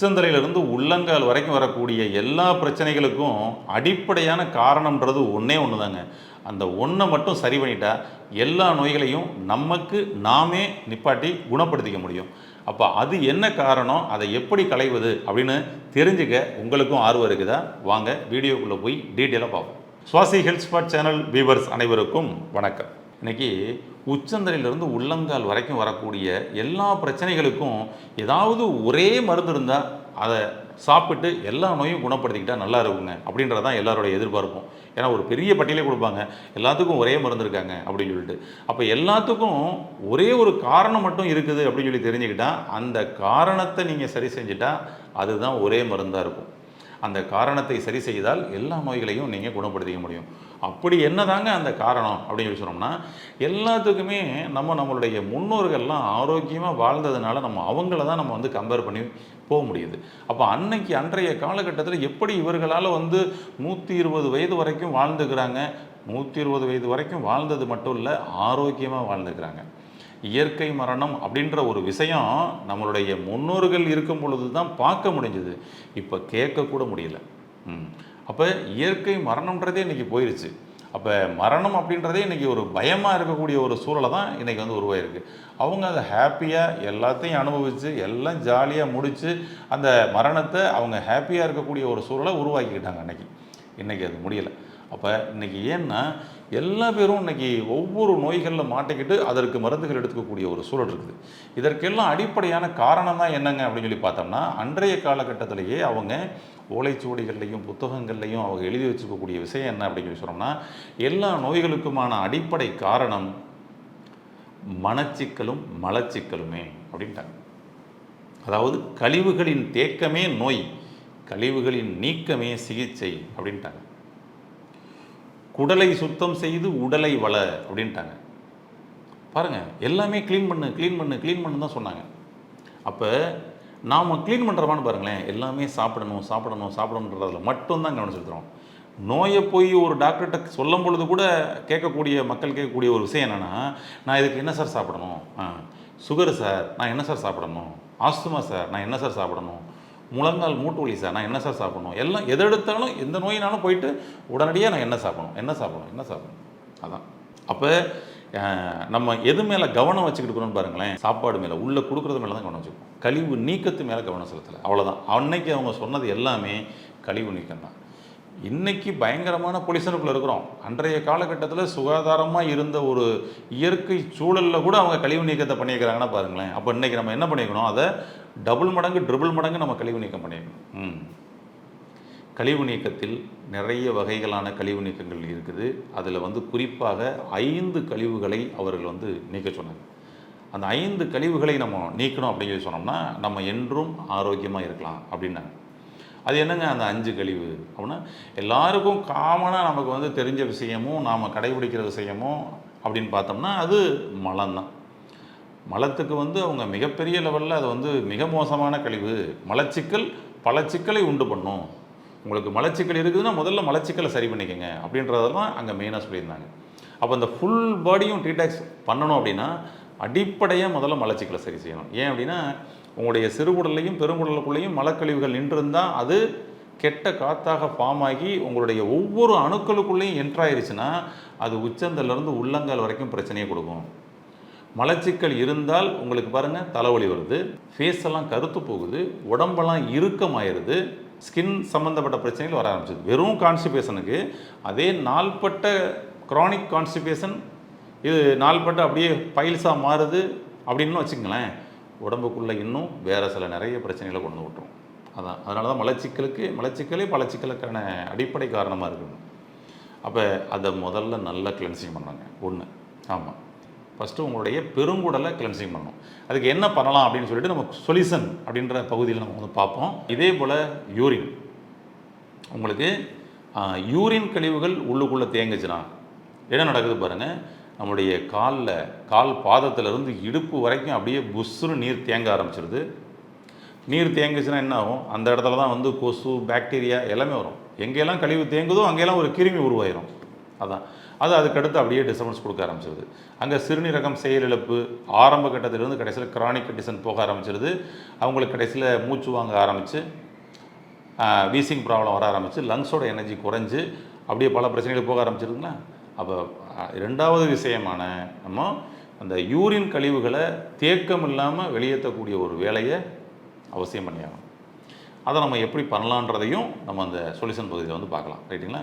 உச்சந்தலையிலிருந்து உள்ளங்கால் வரைக்கும் வரக்கூடிய எல்லா பிரச்சனைகளுக்கும் அடிப்படையான காரணம்ன்றது ஒன்றே ஒன்று தாங்க அந்த ஒன்றை மட்டும் சரி பண்ணிட்டா எல்லா நோய்களையும் நமக்கு நாமே நிப்பாட்டி குணப்படுத்திக்க முடியும். அப்போ அது என்ன காரணம்? அதை எப்படி களைவது? அப்படின்னு தெரிஞ்சுக்க உங்களுக்கும் ஆர்வம் இருக்குதா? வாங்க வீடியோக்குள்ளே போய் டீட்டெயிலாக பார்ப்போம். Swasi health spot channel viewers அனைவருக்கும் வணக்கம். இன்றைக்கி உச்சந்தலையிலிருந்து உள்ளங்கால் வரைக்கும் வரக்கூடிய எல்லா பிரச்சனைகளுக்கும் ஏதாவது ஒரே மருந்து இருந்தால் அதை சாப்பிட்டு எல்லா நோயும் குணப்படுத்திக்கிட்டால் நல்லா இருக்குங்க அப்படின்றது தான் எல்லாரோட எதிர்பார்ப்பும். ஏன்னா ஒரு பெரிய பட்டியலே கொடுப்பாங்க எல்லாத்துக்கும் ஒரே மருந்து இருக்காங்க அப்படின்னு சொல்லிட்டு. அப்போ எல்லாத்துக்கும் ஒரே ஒரு காரணம் மட்டும் இருக்குது அப்படின்னு சொல்லி தெரிஞ்சுக்கிட்டால் அந்த காரணத்தை நீங்கள் சரி செஞ்சுட்டா அதுதான் ஒரே மருந்தாக இருக்கும். அந்த காரணத்தை சரி செய்தால் எல்லா நோய்களையும் நீங்கள் குணப்படுத்திக்க முடியும். அப்படி என்னதாங்க அந்த காரணம் அப்படின்னு சொல்லி சொன்னோம்னா எல்லாத்துக்குமே நம்ம நம்மளுடைய முன்னோர்கள்லாம் ஆரோக்கியமாக வாழ்ந்ததுனால நம்ம அவங்கள தான் நம்ம வந்து கம்பேர் பண்ணி போக முடியுது. அப்போ அன்னைக்கு அன்றைய காலகட்டத்தில் எப்படி இவர்களால் வந்து நூற்றி இருபது வயது வரைக்கும் வாழ்ந்துக்கிறாங்க? நூற்றி இருபது வயது வரைக்கும் வாழ்ந்தது மட்டும் இல்லை ஆரோக்கியமாக வாழ்ந்துக்கிறாங்க. இயற்கை மரணம் அப்படின்ற ஒரு விஷயம் நம்மளுடைய முன்னோர்கள் இருக்கும் பொழுது தான் பார்க்க முடிஞ்சது. இப்போ கேட்கக்கூட முடியல. ம். அப்போ இயற்கை மரணம்ன்றதே இன்றைக்கி போயிடுச்சு அப்போ மரணம் அப்படின்றதே இன்றைக்கி ஒரு பயமாக இருக்கக்கூடிய ஒரு சூழலை தான் இன்றைக்கி வந்து உருவாயிருக்கு. அவங்க அதை ஹாப்பியாக எல்லாத்தையும் அனுபவித்து எல்லாம் ஜாலியாக முடித்து அந்த மரணத்தை அவங்க ஹாப்பியாக இருக்கக்கூடிய ஒரு சூழலை உருவாக்கிக்கிட்டாங்க அன்றைக்கி இன்றைக்கி அது முடியலை. அப்போ இன்றைக்கி ஏன்னா எல்லா பேரும் இன்றைக்கி ஒவ்வொரு நோய்களில் மாட்டிக்கிட்டு அதற்கு மருந்துகள் எடுத்துக்கக்கூடிய ஒரு சூழல் இருக்குது. இதற்கெல்லாம் அடிப்படையான காரணம் தான் என்னங்க அப்படின்னு சொல்லி பார்த்தோம்னா அன்றைய காலகட்டத்திலேயே அவங்க ஓலைச்சுவடிகள்லையும் புத்தகங்கள்லையும் அவங்க எழுதி வச்சுக்கக்கூடிய விஷயம் என்ன அப்படின்னு சொல்லி சொன்னோம்னா எல்லா நோய்களுக்குமான அடிப்படை காரணம் மனச்சிக்கலும் மலச்சிக்கலுமே அப்படின்ட்டாங்க. அதாவது கழிவுகளின் தேக்கமே நோய் கழிவுகளின் நீக்கமே சிகிச்சை அப்படின்ட்டாங்க. குடலை சுத்தம் செய்து உடலை வள அப்படின்ட்டாங்க. பாருங்க எல்லாமே க்ளீன் பண்ணு க்ளீன் பண்ணு க்ளீன் பண்ணு தான் சொன்னாங்க. அப்போ நாம் க்ளீன் பண்ணுறோமான்னு பாருங்களேன் எல்லாமே சாப்பிடணும் சாப்பிடணும் சாப்பிடணுன்றதில் மட்டும்தான் கவனம் செலுத்துகிறோம் நோயை போய் ஒரு டாக்டர்கிட்ட சொல்லும் பொழுது கூட கேட்கக்கூடிய மக்கள் கேட்கக்கூடிய ஒரு விஷயம் என்னென்னா நான் இதுக்கு என்ன சார் சாப்பிடணும்? ஆ சுகர் சார் நான் என்ன சார் சாப்பிடணும்? ஆஸ்துமா சார் நான் என்ன சார் சாப்பிடணும்? முழங்கால் மூட்டு வலி சார் நான் என்ன சார் சாப்பிடணும்? எல்லாம் எதை எடுத்தாலும் எந்த நோயினாலும் போயிட்டு உடனடியாக நான் என்ன சாப்பிடணும்? என்ன சாப்பிடணும்? என்ன சாப்பிடணும்? அதான். அப்போ நம்ம எது மேலே கவனம் வச்சுக்கிட்டு இருக்கணும்னு பாருங்களேன் சாப்பாடு மேலே உள்ளே கொடுக்குறது மேலே தான் கவனம் வச்சுக்கணும். கழிவு நீக்கத்து மேலே கவனம் செலுத்தலை. அவ்வளோதான் அன்னைக்கு அவங்க சொன்னது எல்லாமே கழிவு நீக்கம் தான். இன்றைக்கி பயங்கரமான பொலிசனுக்குள்ளே இருக்கிறோம். அன்றைய காலகட்டத்தில் சுகாதாரமாக இருந்த ஒரு இயற்கை சூழலில் கூட அவங்க கழிவு நீக்கத்தை பண்ணியிருக்கிறாங்கன்னா பாருங்களேன். அப்போ இன்றைக்கி நம்ம என்ன பண்ணிக்கணும்? அதை டபுள் மடங்கு ட்ரிபிள் மடங்கு நம்ம கழிவு நீக்கம் பண்ணிக்கணும். ம். கழிவு நீக்கத்தில் நிறைய வகைகளான கழிவு நீக்கங்கள் இருக்குது. அதில் வந்து குறிப்பாக ஐந்து கழிவுகளை அவர்கள் வந்து நீக்க சொன்னாங்க. அந்த ஐந்து கழிவுகளை நம்ம நீக்கணும் அப்படின்னு சொல்லி சொன்னோம்னா நம்ம என்றும் ஆரோக்கியமாக இருக்கலாம் அப்படின்னாங்க. அது என்னங்க அந்த அஞ்சு கழிவு? அப்படின்னா எல்லாருக்கும் காமனாக நமக்கு வந்து தெரிஞ்ச விஷயமும் நாம் கடைபிடிக்கிற விஷயமும் அப்படின்னு பார்த்தோம்னா அது மலம்தான். மலத்துக்கு வந்து அவங்க மிகப்பெரிய லெவலில் அது வந்து மிக மோசமான கழிவு. மலச்சிக்கல் பல சிக்கலை உண்டு பண்ணும். உங்களுக்கு மலச்சிக்கல் இருக்குதுன்னா முதல்ல மலச்சிக்கலை சரி பண்ணிக்கோங்க அப்படின்றதெல்லாம் அங்கே மெயினாக சொல்லியிருந்தாங்க. அப்போ அந்த ஃபுல் பாடியும் டீடாக்ஸ் பண்ணணும் அப்படின்னா அடிப்படையாக முதல்ல மலச்சிக்கலை சரி செய்யணும். ஏன் அப்படின்னா உங்களுடைய சிறுகுடல்லையும் பெருங்குடலுக்குள்ளேயும் மலக்கழிவுகள் நின்றிருந்தால் அது கெட்ட காத்தாக ஃபார்ம் ஆகி உங்களுடைய ஒவ்வொரு அணுக்களுக்குள்ளேயும் என்ட்ராயிருச்சுன்னா அது உச்சந்தலேருந்து உள்ளங்கால் வரைக்கும் பிரச்சனையை கொடுக்கும். மலச்சிக்கல் இருந்தால் உங்களுக்கு பாருங்கள் தலைவலி வருது ஃபேஸ் எல்லாம் கருத்து போகுது உடம்பெல்லாம் இறுக்கமாயிருது ஸ்கின் சம்மந்தப்பட்ட பிரச்சனைகள் வர ஆரம்பிச்சிது. வெறும் கான்ஸ்டிபேஷனுக்கு அதே நாள்பட்ட க்ரானிக் கான்ஸ்டிபேஷன் இது நாள்பட்ட அப்படியே பைல்ஸாக மாறுது அப்படின்னு வச்சுங்களேன் உடம்புக்குள்ளே இன்னும் வேறு சில நிறைய பிரச்சனைகளை கொண்டு விட்டுரும். அதான். அதனால தான் மலச்சிக்கலுக்கு மலச்சிக்கலே பல சிக்கலுக்கான அடிப்படை காரணமாக இருக்குது அப்போ அதை முதல்ல நல்லா கிளென்சிங் பண்ணாங்க ஒன்று ஆமாம் ஃபஸ்ட்டு உங்களுடைய பெருங்குடலை கிளென்சிங் பண்ணணும். அதுக்கு என்ன பண்ணலாம் அப்படின்னு சொல்லிட்டு நம்ம சொல்யூஷன் அப்படின்ற பகுதியில் நம்ம வந்து பார்ப்போம். இதே போல் யூரின் உங்களுக்கு யூரின் கழிவுகள் உள்ளுக்குள்ளே தேங்குச்சுன்னா என்ன நடக்குது பாருங்கள் நம்முடைய காலில் கால் பாதத்திலிருந்து இடுப்பு வரைக்கும் அப்படியே புஷ்ஷுன்னு நீர் தேங்க ஆரம்பிச்சிருது. நீர் தேங்குச்சுன்னா என்ன ஆகும்? அந்த இடத்துல தான் வந்து கொசு பாக்டீரியா எல்லாமே வரும். எங்கெல்லாம் கழிவு தேங்குதோ அங்கெல்லாம் ஒரு கிருமி உருவாயிரும். அதான். அது அதுக்கடுத்து அப்படியே டிஸ்டர்பன்ஸ் கொடுக்க ஆரம்பிச்சிருது. அங்கே சிறுநீரகம் செயலிழப்பு ஆரம்ப கட்டத்திலிருந்து கடைசியில் கிரானிக் கண்டிஷன் போக ஆரம்பிச்சிருது. அவங்களுக்கு கடைசியில் மூச்சு வாங்க ஆரம்பித்து வீசிங் ப்ராப்ளம் வர ஆரம்பிச்சு லங்ஸோட எனர்ஜி குறைஞ்சு அப்படியே பல பிரச்சனைகள் போக ஆரம்பிச்சிருதுங்களா? அப்போ ரெண்டாவது விஷயமான நம்ம அந்த யூரின் கழிவுகளை தேக்கம் இல்லாமல் வெளியேற்றக்கூடிய ஒரு வேலையை அவசியம் பண்ணியாகணும். அதை நம்ம எப்படி பண்ணலான்றதையும் நம்ம அந்த சொல்யூஷன் பகுதியில் வந்து பார்க்கலாம். ரைட்டுங்களா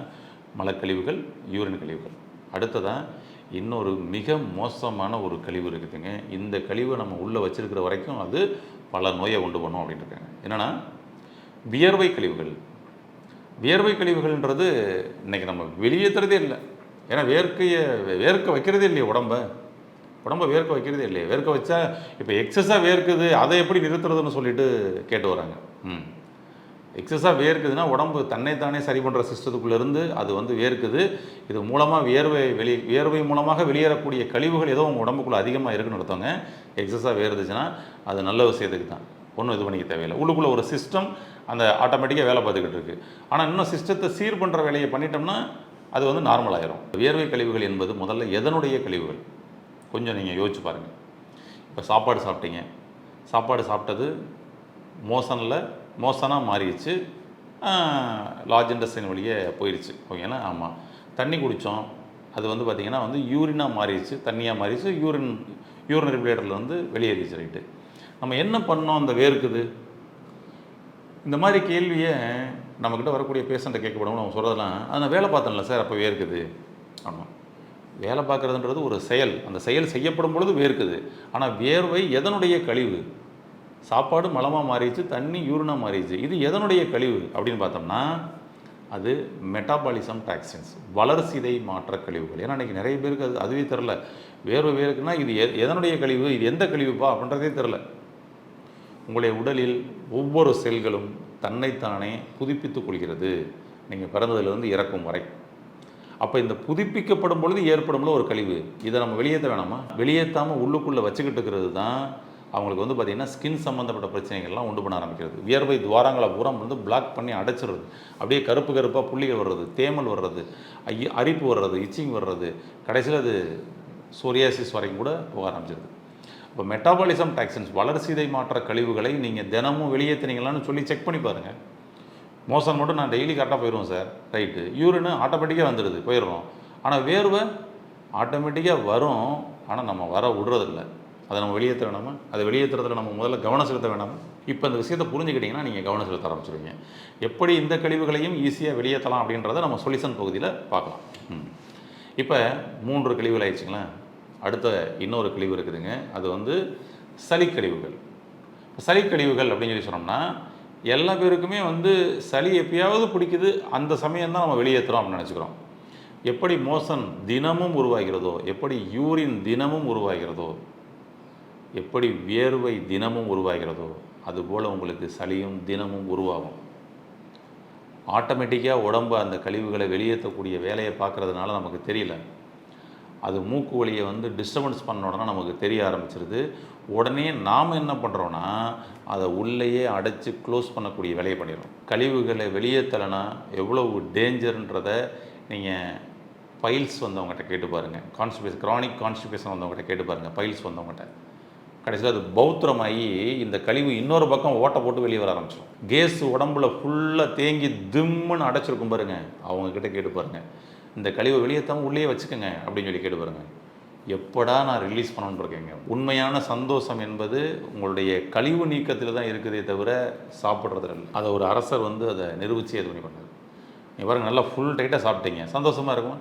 மலக்கழிவுகள் யூரின் கழிவுகள். அடுத்ததான் இன்னொரு மிக மோசமான ஒரு கழிவு இருக்குதுங்க. இந்த கழிவை நம்ம உள்ளே வச்சுருக்கிற வரைக்கும் அது பல நோயை உண்டு பண்ணும் அப்படின்ட்டு இருக்காங்க. என்னென்னா வியர்வை கழிவுகள். வியர்வை கழிவுகள்ன்றது இன்னைக்கு நம்ம வெளியேற்றுறதே இல்லை. ஏன்னா வேர்க்கையை வேர்க்க வைக்கிறதே இல்லையே உடம்ப. உடம்ப வேர்க்க வைக்கிறதே இல்லையே. வேர்க்க வச்சா இப்போ எக்ஸஸாக வேர்க்குது அதை எப்படி நிறுத்துறதுன்னு சொல்லிட்டு கேட்டு வராங்க. ம். எக்ஸஸாக வேர்க்குதுன்னா உடம்பு தன்னைத்தானே சரி பண்ணுற சிஸ்டத்துக்குள்ளேருந்து அது வந்து வேர்க்குது. இது மூலமாக வியர்வை வெளி வியர்வை மூலமாக வெளியேறக்கூடிய கழிவுகள் ஏதோ உங்கள் உடம்புக்குள்ளே அதிகமாக இருக்குன்னு ஒருத்தவங்க எக்ஸஸாக வேர்ந்துச்சுன்னா அது நல்ல விஷயத்துக்கு தான். ஒன்றும் இது பண்ணிக்க தேவையில்லை. உள்ளுக்குள்ளே ஒரு சிஸ்டம் அந்த ஆட்டோமேட்டிக்காக வேலை பார்த்துக்கிட்டு இருக்குது ஆனால் இன்னும் சிஸ்டத்தை சீர் பண்ணுற வேலையை பண்ணிட்டோம்னா அது வந்து நார்மல் ஆயிரும். வியர்வை கழிவுகள் என்பது முதல்ல எதனுடைய கழிவுகள்? கொஞ்சம் நீங்கள் யோசிச்சு பாருங்கள் இப்போ சாப்பாடு சாப்பிட்டீங்க. சாப்பாடு சாப்பிட்டது மோசனில் மோசனாக மாறிடுச்சு. லார்ஜ் இண்டஸ்ட்ரின் வழியே போயிடுச்சு ஓகேனா ஆமாம் தண்ணி குடித்தோம் அது வந்து பார்த்திங்கன்னா வந்து யூரினாக மாறிடுச்சு. தண்ணியாக மாறிடுச்சு. யூரின் யூரின் ரெகுலேட்டரில் வந்து வெளியேறிச்சு ரைட்டு. நம்ம என்ன பண்ணோம் அந்த வேர்க்குது? இந்த மாதிரி கேள்வியை நம்மக்கிட்ட வரக்கூடிய பேஷண்ட்டை கேட்கப்படும் நம்ம சொல்கிறதெல்லாம் அதை வேலை பார்த்தேன்ல சார் அப்போ வேர்க்குது. ஆமாம் வேலை பார்க்குறதுன்றது ஒரு செயல். அந்த செயல் செய்யப்படும் பொழுது வேர்க்குது. ஆனால் வேர்வை எதனுடைய கழிவு? சாப்பாடு மலமாக மாறிடுச்சு தண்ணி யூரினாக மாறிடுச்சு. இது எதனுடைய கழிவு? அப்படின்னு பார்த்தோம்னா அது மெட்டாபாலிசம் டாக்ஸின்ஸ் வளர்சிதை மாற்ற கழிவுகள். ஏன்னா இன்றைக்கி நிறைய பேருக்கு அது அதுவே தெரில வேர்வை வேர்க்குன்னா இது எதனுடைய கழிவு? இது எந்த கழிவுப்பா? அப்படின்றதே தெரில உங்களுடைய உடலில் ஒவ்வொரு செல்களும் தன்னைத்தானே புதுப்பித்துக் கொள்கிறது. நீங்கள் பிறந்ததுலேருந்து இறக்கும் வரை. அப்போ இந்த புதுப்பிக்கப்படும் பொழுது ஏற்படும்ல ஒரு கழிவு. இதை நம்ம வெளியேற்ற வேணாமா? வெளியேற்றாமல் உள்ளுக்குள்ளே வச்சுக்கிட்டு இருக்கிறது தான் அவங்களுக்கு வந்து பார்த்திங்கன்னா ஸ்கின் சம்மந்தப்பட்ட பிரச்சனைகள்லாம் உண்டு பண்ண ஆரம்பிக்கிறது. வியர்வை துவாரங்களை பூரா வந்து பிளாக் பண்ணி அடைச்சிடுறது. அப்படியே கருப்பு கருப்பாக புள்ளிகள் வர்றது தேமல் வர்றது அரிப்பு வர்றது இச்சிங் வர்றது. கடைசியில் அது சோரியாசிஸ் வரைக்கும் கூட போக ஆரம்பிச்சிருது. இப்போ மெட்டாபாலிசம் டாக்ஸின்ஸ் வளர்சிதை மாற்ற கழிவுகளை நீங்கள் தினமும் வெளியேற்றினீங்களான்னு சொல்லி செக் பண்ணி பாருங்கள் மோசன் மட்டும் நான் டெய்லி கரெக்டாக போயிடுவோம் சார் ரைட்டு யூரின் ஆட்டோமேட்டிக்காக வந்துடுது போயிடுறோம் ஆனால் வேர்வை ஆட்டோமேட்டிக்காக வரும் ஆனால் நம்ம வர விடுறதில்ல. அதை நம்ம வெளியேற்ற வேணாமா? அதை வெளியேற்றுறதுல நம்ம முதல்ல கவனம் செலுத்த வேணாமா? இப்போ இந்த விஷயத்தை புரிஞ்சுக்கிட்டிங்கன்னா நீங்கள் கவனம் செலுத்த ஆரம்பிச்சிருவீங்க. எப்படி இந்த கழிவுகளையும் ஈஸியாக வெளியேற்றலாம் அப்படின்றத நம்ம சொல்யூஷன் பகுதியில் பார்க்கலாம். ம். இப்போ மூன்று கழிவுகள் ஆயிடுச்சுங்களேன். அடுத்த இன்னொரு கழிவு இருக்குதுங்க. அது வந்து சளிக்கழிவுகள். சளிக்கழிவுகள் அப்படின்னு சொல்லி சொன்னோம்னா எல்லா பேருக்குமே வந்து சளி எப்பயாவது பிடிக்குது அந்த சமயம் தான் நம்ம வெளியேற்றுறோம் அப்படின்னு நினச்சிக்கிறோம். எப்படி மோசன் தினமும் உருவாகிறதோ எப்படி யூரின் தினமும் உருவாகிறதோ எப்படி வியர்வை தினமும் உருவாகிறதோ அதுபோல் உங்களுக்கு சளியும் தினமும் உருவாகும். ஆட்டோமேட்டிக்காக உடம்பு அந்த கழிவுகளை வெளியேற்றக்கூடிய வேலையை பார்க்குறதுனால நமக்கு தெரியல. அது மூக்கு வழியை வந்து டிஸ்டர்பன்ஸ் பண்ண உடனே நமக்கு தெரிய ஆரம்பிச்சிருது. உடனே நாம் என்ன பண்ணுறோன்னா அதை உள்ளேயே அடைச்சி க்ளோஸ் பண்ணக்கூடிய வேலையை பண்ணிடுறோம். கழிவுகளை வெளியே தரனா எவ்வளவு டேஞ்சர்ன்றத நீங்கள் பைல்ஸ் வந்தவங்ககிட்ட கேட்டு பாருங்கள் கான்ஸ்டிபேஷன் க்ரானிக் கான்ஸ்டிபேஷன் வந்தவங்ககிட்ட கேட்டு பாருங்கள் பைல்ஸ் வந்தவங்ககிட்ட. கடைசியில் அது பௌத்திரமாகி இந்த கழிவு இன்னொரு பக்கம் ஓட்டை போட்டு வெளியே வர ஆரம்பிச்சிடும். கேஸ் உடம்புல ஃபுல்லாக தேங்கி திம்முன்னு அடைச்சிருக்கும் பாருங்கள் அவங்கக்கிட்ட கேட்டு பாருங்கள் இந்த கழிவை வெளியேற்றாம உள்ளே வச்சுக்கோங்க அப்படின்னு சொல்லி கேட்டு பாருங்கள் எப்படா நான் ரிலீஸ் பண்ணணும்னு இருக்கேங்க. உண்மையான சந்தோஷம் என்பது உங்களுடைய கழிவு நீக்கத்தில் தான் இருக்குதே தவிர சாப்பிட்றதுல இல்லை. அதை ஒரு அரசர் வந்து அதை நிரூபித்து இது பண்ணி பண்ணார் நீ பாருங்கள் நல்லா ஃபுல் டைட்டாக சாப்பிட்டீங்க. சந்தோஷமாக இருக்குமா?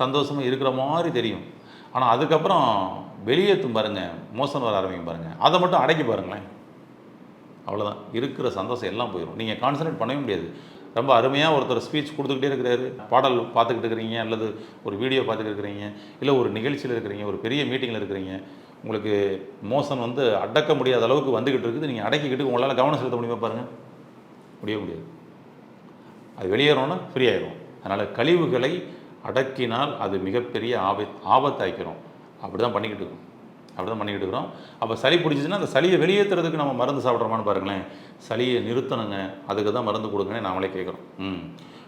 சந்தோஷமாக இருக்கிற மாதிரி தெரியும். ஆனால் அதுக்கப்புறம் வெளியேற்றும் பாருங்கள் மோசம் வர ஆரம்பிக்கும் பாருங்கள் அதை மட்டும் அடைக்கி பாருங்களேன். அவ்வளோதான் இருக்கிற சந்தோஷம் எல்லாம் போயிடும் நீங்கள் கான்சன்ட்ரேட் பண்ணவே முடியாது. ரொம்ப அருமையாக ஒருத்தர் ஸ்பீச் கொடுத்துக்கிட்டே இருக்கிறாரு. பாடல் பார்த்துக்கிட்டு இருக்கிறீங்க அல்லது ஒரு வீடியோ பார்த்துக்கிட்டு இருக்கிறீங்க இல்லை ஒரு நிகழ்ச்சியில் இருக்கிறீங்க ஒரு பெரிய மீட்டிங்கில் இருக்கிறீங்க. உங்களுக்கு மோசன் வந்து அடக்க முடியாத அளவுக்கு வந்துக்கிட்டு இருக்குது. நீங்கள் அடக்கிக்கிட்டு உங்களால் கவனம் செலுத்த முடியுமா பாருங்கள் முடியவே முடியாது. அது வெளியேறோன்னா ஃப்ரீ ஆயிரும். அதனால் கழிவுகளை அடக்கினால் அது மிகப்பெரிய ஆபத் ஆபத்தாய்க்கிறோம் அப்படி தான் பண்ணிக்கிட்டு இருக்கோம். அப்படி தான் பண்ணிக்கிட்டு இருக்கிறோம். அப்போ சளி பிடிச்சிச்சின்னா அந்த சளியை வெளியேற்றுறதுக்கு நம்ம மருந்து சாப்பிட்றோமான்னு பாருங்களேன். சளியை நிறுத்தணுங்க. அதுக்கு தான் மருந்து கொடுங்கன்னு நாமளே கேட்குறோம். ம்.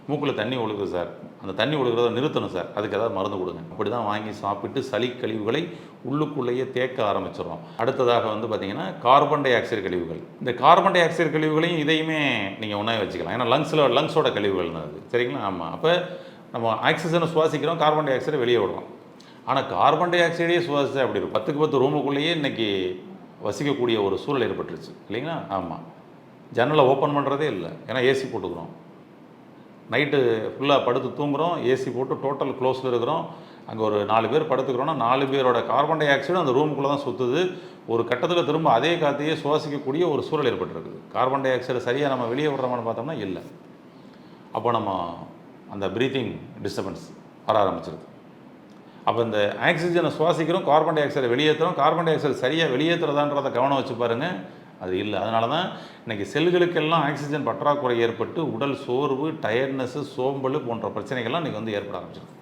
மூக்கில் தண்ணி ஒழுகுது சார். அந்த தண்ணி ஒழுகிறத நிறுத்தணும் சார். அதுக்கு ஏதாவது மருந்து கொடுங்க. அப்படி தான் வாங்கி சாப்பிட்டு சளி கழிவுகளை உள்ளுக்குள்ளேயே தேக்க ஆரம்பிச்சிடும் அடுத்ததாக வந்து பார்த்திங்கன்னா கார்பன் டை ஆக்சைடு கழிவுகள். இந்த கார்பன் டை ஆக்சைடு கழிவுகளையும் இதையுமே நீங்கள் ஒன்றாக வச்சுக்கலாம். ஏன்னா லங்ஸில் லங்ஸோட கழிவுகள் தான் அது. சரிங்களா? ஆமாம் அப்போ நம்ம ஆக்சிஜனை சுவாசிக்கிறோம் கார்பன் டை ஆக்சைடை வெளியே விடுறோம். ஆனால் கார்பன் டை ஆக்சைடே சுவாசிச்சா அப்படி இருக்கும்? பத்துக்கு பத்து ரூமுக்குள்ளேயே இன்றைக்கி வசிக்கக்கூடிய ஒரு சூழல் ஏற்பட்டுருச்சு. இல்லைங்களா? ஆமாம் ஜன்னலை ஓப்பன் பண்ணுறதே இல்லை. ஏன்னா ஏசி போட்டுக்கிறோம். நைட்டு ஃபுல்லாக படுத்து தூங்குறோம். ஏசி போட்டு டோட்டல் க்ளோஸில் இருக்கிறோம். அங்கே ஒரு நாலு பேர் படுத்துக்கிறோன்னா நாலு பேரோட கார்பன் டை ஆக்சைடும் அந்த ரூமுக்குள்ளே தான் சுற்றுது ஒரு கட்டத்தில் திரும்ப அதே காற்றையே சுவாசிக்கக்கூடிய ஒரு சூழல் ஏற்பட்டிருக்குது. கார்பன் டை ஆக்சைடு சரியாக நம்ம வெளியே விடுறோமான்னு பார்த்தோம்னா இல்லை. அப்போ நம்ம அந்த ப்ரீத்திங் டிஸ்டர்பன்ஸ் வர ஆரம்பிச்சிருது. அப்போ இந்த ஆக்சிஜனை சுவாசிக்கிறோம் கார்பன் டை ஆக்சைடை வெளியேற்றுறோம் கார்பன் டை ஆக்சைடு சரியாக வெளியேற்றுறதான்றத கவனம் வச்சு பாருங்கள் அது இல்லை. அதனால தான் இன்றைக்கி செல்களுக்கெல்லாம் ஆக்சிஜன் பற்றாக்குறை ஏற்பட்டு உடல் சோர்வு டயர்ட்னஸ்ஸு சோம்பல் போன்ற பிரச்சனைகள்லாம் இன்றைக்கி வந்து ஏற்பட ஆரம்பிச்சிருக்கு.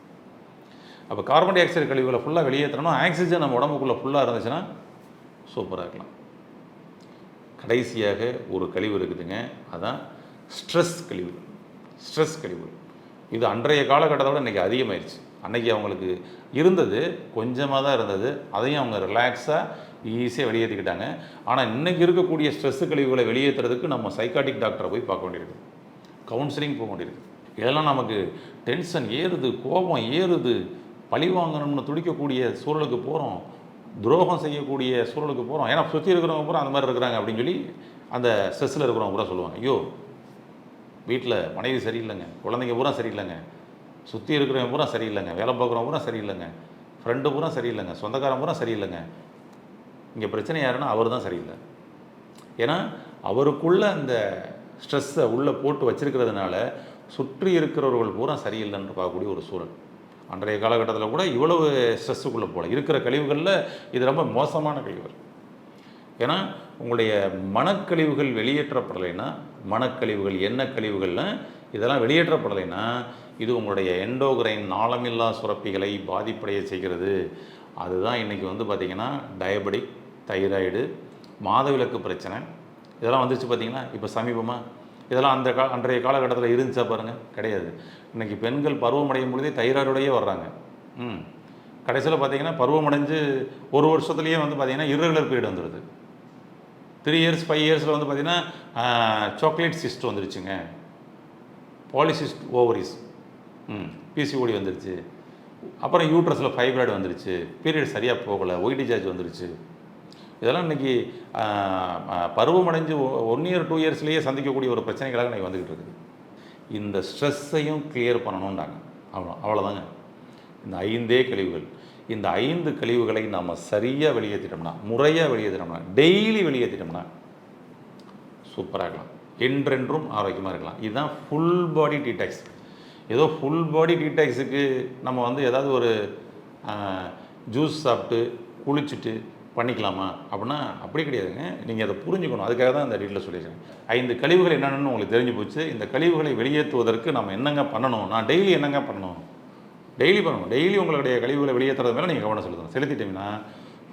அப்போ கார்பன் டை ஆக்சைடு கழிவுகளை ஃபுல்லாக வெளியேற்றணும் ஆக்சிஜன் நம்ம உடம்புக்குள்ளே ஃபுல்லாக இருந்துச்சுன்னா சூப்பராக இருக்கலாம். கடைசியாக ஒரு கழிவு இருக்குதுங்க. அதுதான் ஸ்ட்ரெஸ் கழிவு. ஸ்ட்ரெஸ் கழிவு. இது அன்றைய காலகட்டத்தோடு இன்றைக்கி அதிகமாயிருச்சு. அன்னைக்கு அவங்களுக்கு இருந்தது கொஞ்சமாக தான் இருந்தது. அதையும் அவங்க ரிலாக்ஸாக ஈஸியாக வெளியேற்றிக்கிட்டாங்க ஆனால் இன்றைக்கி இருக்கக்கூடிய ஸ்ட்ரெஸ்ஸு கழிவுகளை வெளியேற்றுறதுக்கு நம்ம சைக்காட்டிக் டாக்டரை போய் பார்க்க வேண்டியிருக்கு. கவுன்சிலிங் போக வேண்டியிருக்கு. இதெல்லாம் நமக்கு டென்ஷன் ஏறுது கோபம் ஏறுது. பழி வாங்கணும்னு துடிக்கக்கூடிய சூழலுக்கு போகிறோம் துரோகம் செய்யக்கூடிய சூழலுக்கு போகிறோம் ஏன்னா சுற்றி இருக்கிறவங்க பூரா அந்த மாதிரி இருக்கிறாங்க அப்படின்னு சொல்லி அந்த ஸ்ட்ரெஸ்ஸில் இருக்கிறவங்க பூரா சொல்லுவாங்க. ஐயோ வீட்டில் மனைவி சரியில்லைங்க. குழந்தைங்க பூரா சரியில்லைங்க. சுற்றி இருக்கிறவங்க பூரா சரியில்லைங்க. வேலை பார்க்குறவங்க பூரா சரியில்லைங்க. ஃப்ரெண்டு பூரா சரியில்லைங்க. சொந்தக்காரன் பூரா சரியில்லைங்க. இங்கே பிரச்சனை யாருன்னா அவர் தான் சரியில்லை. ஏன்னா அவருக்குள்ள அந்த ஸ்ட்ரெஸ்ஸை உள்ளே போட்டு வச்சிருக்கிறதுனால சுற்றி இருக்கிறவர்கள் பூரா சரியில்லைன்னு பார்க்கக்கூடிய ஒரு சூழல். அன்றைய காலகட்டத்தில் கூட இவ்வளவு ஸ்ட்ரெஸ்ஸுக்குள்ளே போகல இருக்கிற கழிவுகளில் இது ரொம்ப மோசமான கழிவுகள். ஏன்னா உங்களுடைய மனக்கழிவுகள் வெளியேற்றப்படலைன்னா மனக்கழிவுகள் என்ன கழிவுகள்னு இதெல்லாம் வெளியேற்றப்படலைன்னா இது உங்களுடைய எண்டோகிரைன் நாளமில்லா சுரப்பிகளை பாதிப்படைய செய்கிறது. அதுதான் இன்றைக்கி வந்து பார்த்திங்கன்னா டயபெட்டிக் தைராய்டு மாதவிலக்கு பிரச்சனை. இதெல்லாம் வந்துச்சு பார்த்திங்கன்னா இப்போ சமீபமாக இதெல்லாம் அந்த கா அன்றைய காலகட்டத்தில் இருந்துச்சா பாருங்கள் கிடையாது. இன்றைக்கி பெண்கள் பருவமடையும் பொழுதே தைராய்டோடையே வர்றாங்க. ம். கடைசியில் பார்த்தீங்கன்னா பருவமடைஞ்சு ஒரு வருஷத்துலேயே வந்து பார்த்திங்கன்னா இரகுலர் பீரியட் வந்துடுது த்ரீ இயர்ஸ் ஃபைவ் இயர்ஸில் வந்து பார்த்திங்கன்னா சாக்லேட் சிஸ்ட் வந்துருச்சுங்க. பாலிசிஸ்ட் ஓவரிஸ் பிசிஓடி வந்துருச்சு. அப்புறம் யூட்ரஸில் ஃபைப்ராய்டு வந்துருச்சு. பீரியட் சரியாக போகலை. ஒய் டிசார்ஜ் வந்துருச்சு. இதெல்லாம் இன்றைக்கி பருவமடைஞ்சு ஒன் இயர் டூ இயர்ஸ்லேயே சந்திக்கக்கூடிய ஒரு பிரச்சனைகளாக இன்றைக்கி வந்துக்கிட்டு இருக்குது. இந்த ஸ்ட்ரெஸ்ஸையும் கிளியர் பண்ணணுன்றாங்க அவ்வளோ அவ்வளோதாங்க. இந்த ஐந்தே கழிவுகள். இந்த ஐந்து கழிவுகளை நாம் சரியாக வெளியேற்றிட்டோம்னா முறையாக வெளியேற்றிட்டோம்னா டெய்லி வெளியேற்றிட்டோம்னா சூப்பராக இருக்கலாம். என்றென்றும் ஆரோக்கியமாக இருக்கலாம். இதுதான் ஃபுல் பாடி டீடாக்ஸ் ஏதோ ஃபுல் பாடி டீடாக்ஸுக்கு நம்ம வந்து ஏதாவது ஒரு ஜூஸ் சாப்பிட்டு குளிச்சுட்டு பண்ணிக்கலாமா? அப்படின்னா அப்படி கிடையாதுங்க நீங்கள் அதை புரிஞ்சுக்கணும். அதுக்காக தான் இந்த டீட்டில் சொல்லியிருக்கேன். ஐந்து கழிவுகள் என்னென்னு உங்களுக்கு தெரிஞ்சு போச்சு. இந்த கழிவுகளை வெளியேற்றுவதற்கு நம்ம என்னங்க பண்ணணும்? நான் டெய்லி என்னங்க பண்ணணும்? டெய்லி பண்ணணும். டெய்லி உங்களுடைய கழிவுகளை வெளியேற்றுறது மேலே நீங்கள் கவனம் செலுத்தணும். செலுத்திட்டீங்கன்னா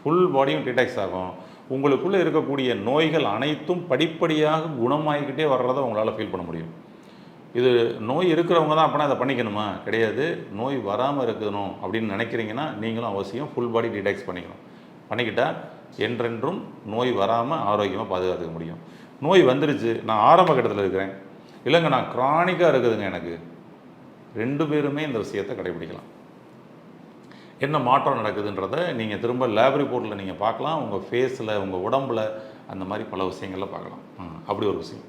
ஃபுல் பாடியும் டீடாக்ஸ் ஆகும். உங்களுக்குள்ளே இருக்கக்கூடிய நோய்கள் அனைத்தும் படிப்படியாக குணமாகிக்கிட்டே வர்றதை உங்களால் ஃபீல் பண்ண முடியும். இது நோய் இருக்கிறவங்க தான் அப்படின்னா அதை பண்ணிக்கணுமா? கிடையாது. நோய் வராமல் இருக்கணும் அப்படின்னு நினைக்கிறீங்கன்னா நீங்களும் அவசியம் ஃபுல் பாடி டீடாக்ஸ் பண்ணிக்கணும். பண்ணிக்கிட்டால் என்றென்றும் நோய் வராமல் ஆரோக்கியமாக பாதுகாத்துக்க முடியும். நோய் வந்துருச்சு நான் ஆரம்ப கட்டத்தில் இருக்கிறேன். இல்லைங்க நான் க்ரானிக்காக இருக்குதுங்க எனக்கு. ரெண்டு பேருமே இந்த விஷயத்தை கடைபிடிக்கலாம். என்ன மாற்றம் நடக்குதுன்றத நீங்கள் திரும்ப லேப் ரிப்போர்ட்டில் நீங்கள் பார்க்கலாம். உங்கள் ஃபேஸில் உங்கள் உடம்புல அந்த மாதிரி பல விஷயங்களில் பார்க்கலாம். அப்படி ஒரு விஷயம்.